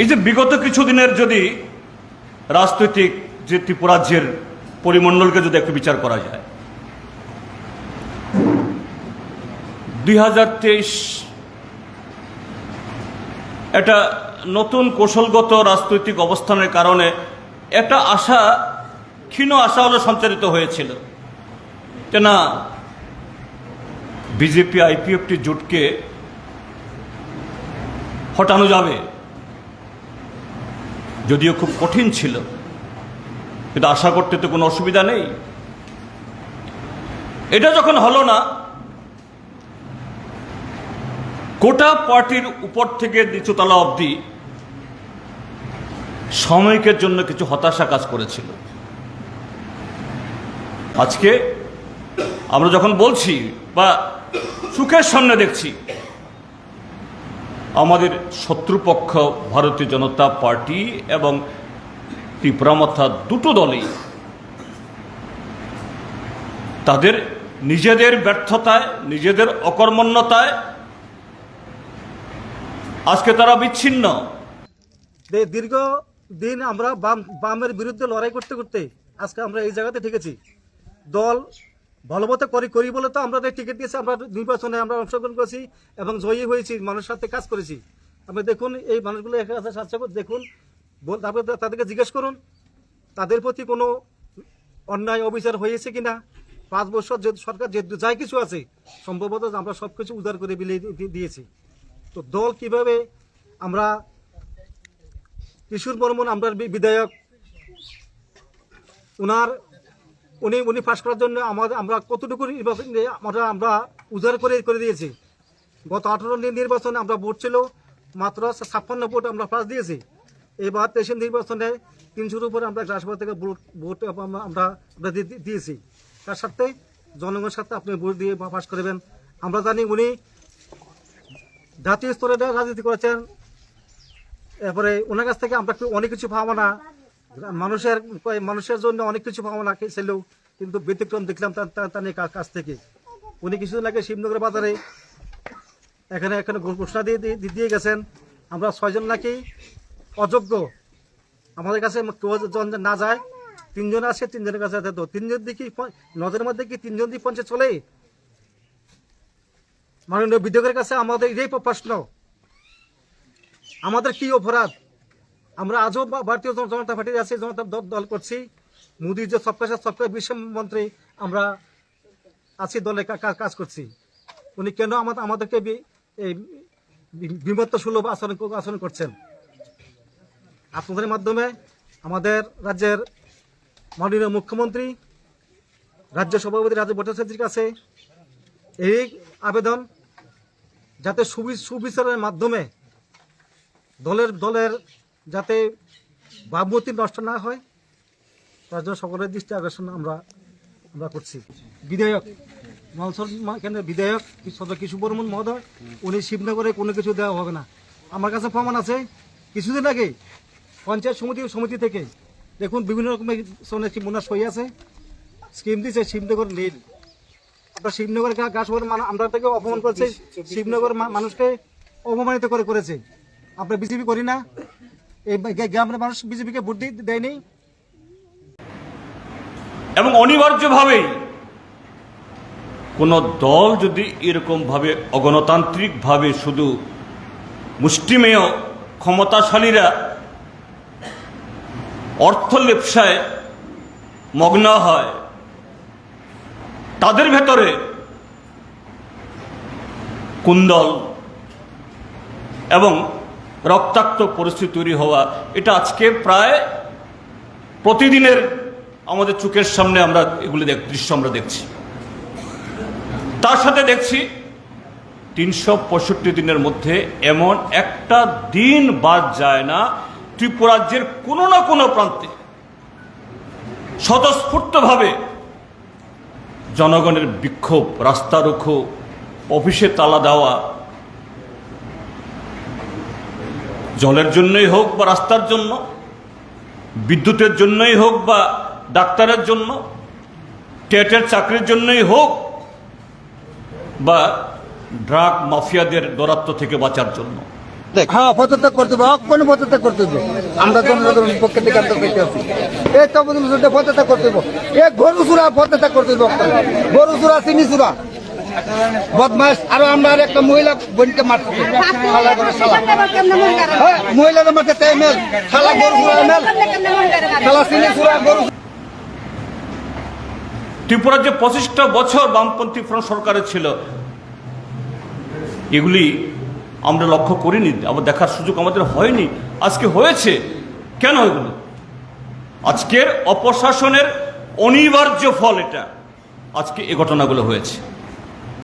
এই যে বিগত কিছুদিনের যদি রাজনৈতিক যে ত্রিপুরাজ্যের পরিমণ্ডলকে যদি একটু বিচার করা যায়, দুই একটা নতুন কৌশলগত রাজনৈতিক অবস্থানের কারণে একটা আশা, ক্ষীণ আশা হলো সঞ্চারিত হয়েছিল যে না, বিজেপি আইপিএফটি জোটকে হটানো যাবে। যদিও খুব কঠিন ছিল, কিন্তু আশা করতে তো কোনো অসুবিধা নেই। এটা যখন হলো না গোটা পার্টির উপর থেকে নিচুতলা অবধি সাময়িকের জন্য কিছু হতাশা কাজ করেছিল। আজকে আমরা যখন বলছি বা সুখের সামনে দেখছি আমাদের শত্রুপক্ষ, ভারতীয় জনতা পার্টি এবং ত্রিপুরামথা দুটো দলই তাদের নিজেদের ব্যর্থতায়, নিজেদের অকর্মণ্যতায় আজকে তারা বিচ্ছিন্ন। দীর্ঘ দিন আমরা বাম, বামের বিরুদ্ধে লড়াই করতে করতে আজকে আমরা এই জায়গাতে ঠেকেছি। দল ভালো মতো করি করি বলে তো আমরা টিকিট দিয়েছি, আমরা নির্বাচনে আমরা অংশগ্রহণ করেছি এবং জয়ী হয়েছি, মানুষের সাথে কাজ করেছি। আপনি দেখুন, এই মানুষগুলো আছে সাথে সাথে দেখুন তারপরে তাদেরকে জিজ্ঞেস করুন, তাদের প্রতি কোনো অন্যায় অবিচার হয়েছে কিনা? পাঁচ বছর যে সরকার যে যাই কিছু আছে, সম্ভবত আমরা সব কিছু উদার করে বিলিয়ে দিয়েছি। তো দল কীভাবে আমরা কিশোর বর্মন, আমরা বিধায়ক ওনার উনি উনি পাশ করার জন্য আমাদের, আমরা কতটুকু নির্বাচন আমরা আমরা উজাড় করে করে দিয়েছি। গত আঠারো নির্বাচনে আমরা ভোট ছিল, মাত্র ছাপ্পান্ন ভোট আমরা পাস দিয়েছি। এবার তেইশের নির্বাচনে তিনশোর উপরে আমরা রাষ্ট্রপতি থেকে ভোট ভোট আমরা আমরা আমরা দিয়ে- দিয়ে- দিয়েছি। তার সাথে জনগণের সাথে আপনি ভোট দিয়ে পাশ করবেন। আমরা জানি উনি জাতীয় স্তরে রাজনীতি করেছেন। এরপরে ওনার কাছ থেকে আমরা অনেক কিছু পাবো না মানুষের মানুষের জন্য অনেক কিছু পাবো না ছিল, কিন্তু ব্যতিক্রম দেখলাম তার কাছ থেকে। উনি কিছুদিন আগে শিবনগর বাজারে, এখানে এখানে ঘোষণা দিয়ে, দিয়ে- গেছেন, আমরা ছয়জন নাকি অযোগ্য। আমাদের কাছে কেউ জন না যায়, তিনজন আছে, তিনজনের কাছে তো তিনজন দিকে নজরের মধ্যে কি তিনজন দিয়ে পঞ্চায়েত চলে? মাননীয় বিধায়কের কাছে আমাদের এটাই প্রশ্ন। আমাদের কি অপরাধ? আমরা আজও ভারতীয় জনতা পার্টির আছে, জনতা দল করছি। মোদীর যে সবকা সাথ সবকা বিশ্ব মন্ত্রী আমরা আছি, দলে কাজ করছি। উনি কেন আমাদের আমাদেরকে এই বিমত্ত সুলভ আচরণ আচরণ করছেন? আপনাদের মাধ্যমে আমাদের রাজ্যের মাননীয় মুখ্যমন্ত্রী, রাজ্য সভাপতি রাজ্য ভট্টাচার্যের কাছে এই আবেদন যাতে সুবি- সুবিচারের মাধ্যমে দলের দলের যাতে ভাবমূর্তি নষ্ট না হয় তার জন্য সকলের দৃষ্টি আকর্ষণ আমরা আমরা করছি। বিধায়ক নলসর কেন্দ্রের বিধায়ক সদর কিশোর বর্মন মহোদয় উনি শিবনগরে কোনো কিছু দেওয়া হবে না। আমার কাছে প্রমাণ আছে কিছুদিন আগে পঞ্চায়েত সমিতি সমিতি থেকে দেখুন বিভিন্ন রকমের সোনে মোনার সই আছে স্কিম দিচ্ছে শিবনগর নীল। আপনার শিবনগরের গা- গাছ বলে মানে আমরা থেকে অপমান করছে শিবনগর মানুষকে অপমানিত করে করেছে। আমরা বিজেপি করি না এই গ্রামের মানুষ বিজেপিকে ভোট দেয়নি। এবং অনিবার্যভাবেই কোনো দল যদি এরকমভাবে অগণতান্ত্রিকভাবে শুধু মুষ্টিমেয় ক্ষমতাশালীরা অর্থ লেপসায় মগ্ন হয়, তাদের ভেতরে কুন্দল এবং রক্তাক্ত পরিস্থিতি তৈরি হওয়া, এটা আজকে প্রায় প্রতিদিনের আমাদের চোখের সামনে আমরা এগুলি দেখ, দৃশ্য আমরা দেখছি। তার সাথে দেখছি তিনশো পঁয়ষট্টি দিনের মধ্যে এমন একটা দিন বাদ যায় না ত্রিপুরাজ্যের কোনো না কোনো প্রান্তে স্বতঃস্ফূর্তভাবে জনগণের বিক্ষোভ রাস্তা রুখো অফিসে তালা দেওয়া জলের জন্যই হোক বা রাস্তার জন্য, বিদ্যুতের জন্যই হোক বা ডাক্তারের জন্য, টেটের চাকরির জন্যই হোক বা ড্রাগ মাফিয়াদের দৌরাত্ম থেকে বাঁচার জন্য। হ্যাঁ করতে হবে করতে হবে। আমরা জনসাধারণের পক্ষে করতে এ গরু করতে হবে। গরু চূড়া চিনি চূড়া বদমাস আরও আমরা একটা মহিলা বোনকে হ্যাঁ, মহিলাদের মারছে তাই মেল শালা গরু গরু ত্রিপুরার যে পঁচিশটা বছর বামপন্থী ফ্রন্ট সরকারের ছিল এগুলি আমরা লক্ষ্য করিনি আবার দেখার সুযোগ আমাদের হয়নি। আজকে হয়েছে। কেন এগুলো? আজকের অপশাসনের অনিবার্য ফল এটা। আজকে এ ঘটনাগুলো হয়েছে।